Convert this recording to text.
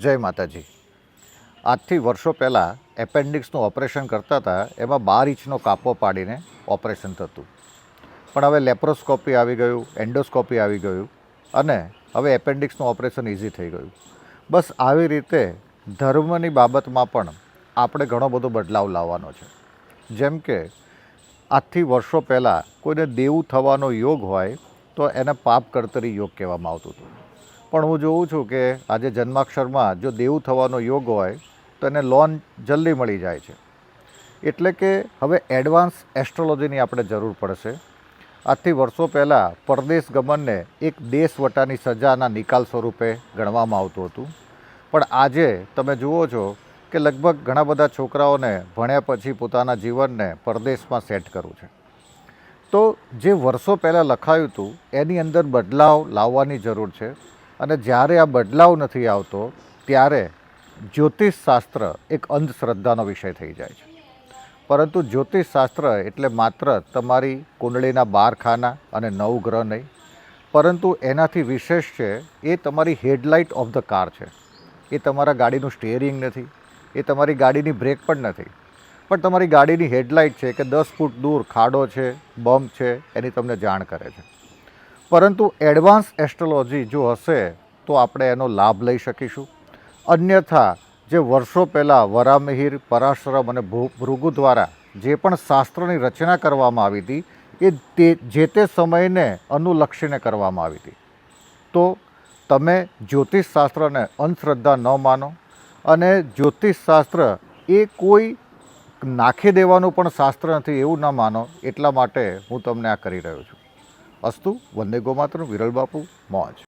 જય માતાજી. આજથી વર્ષો પહેલાં એપેન્ડિક્સનું ઓપરેશન કરતા હતા, એમાં બાર ઇંચનો કાપો પાડીને ઓપરેશન થતું. પણ હવે લેપ્રોસ્કોપી આવી ગયું, એન્ડોસ્કોપી આવી ગયું અને હવે એપેન્ડિક્સનું ઓપરેશન ઇઝી થઈ ગયું. બસ આવી રીતે ધર્મની બાબતમાં પણ આપણે ઘણો બધો બદલાવ લાવવાનો છે. જેમ કે આજથી વર્ષો પહેલાં કોઈને દેવું થવાનો યોગ હોય તો એને પાપ કરતરી યોગ કહેવામાં આવતું હતું. પણ હું જોઉં છું કે આજે જન્માક્ષરમાં જો દેવું થવાનો યોગ હોય, તો એને લોન જલ્દી મળી જાય છે. એટલે કે હવે એડવાન્સ એસ્ટ્રોલોજીની આપણે જરૂર પડશે. આજથી વર્ષો પહેલાં પરદેશ ગમનને એક દેશવટાની સજાના નિકાલ સ્વરૂપે ગણવામાં આવતું હતું. પણ આજે તમે જુઓ છો કે લગભગ ઘણા બધા છોકરાઓને ભણ્યા પછી પોતાના જીવનને પરદેશમાં સેટ કરવું છે. તો જે વર્ષો પહેલાં લખાયું હતું, એની અંદર બદલાવ લાવવાની જરૂર છે. અને જ્યારે આ બદલાવ નથી આવતો, ત્યારે જ્યોતિષશાસ્ત્ર એક અંધશ્રદ્ધાનો વિષય થઈ જાય છે. પરંતુ જ્યોતિષશાસ્ત્ર એટલે માત્ર તમારી કુંડળીના બાર ખાના અને નવ ગ્રહ નહીં, પરંતુ એનાથી વિશેષ છે, એ તમારી હેડલાઇટ ઓફ ધ કાર છે. એ તમારા ગાડીનું સ્ટિયરિંગ નથી, એ તમારી ગાડીની બ્રેક પણ નથી. પણ તમારી ગાડીની હેડલાઇટ છે કે દસ ફૂટ દૂર ખાડો છે, બમ્પ છે, એની તમને જાણ કરે છે. પરંતુ એડવાન્સ એસ્ટ્રોલોજી જો હશે, તો આપણે એનો લાભ લઈ શકીશું. અન્યથા, જે વર્ષો પહેલાં વરામિહિર પરાશ્રમ અને ભૃગુ દ્વારા જે પણ શાસ્ત્રની રચના કરવામાં આવી હતી, એ તે, જે તે સમયને અનુલક્ષીને કરવામાં આવી હતી. તો તમે જ્યોતિષશાસ્ત્રને અંધશ્રદ્ધા ન માનો અને જ્યોતિષશાસ્ત્ર એ કોઈ નાખી દેવાનું પણ શાસ્ત્ર નથી એવું ન માનો, એટલા માટે હું તમને આ કરી રહ્યો છું. અસ્તુ વંદે ગોમાતૃ વિરલ બાપુ મોજ.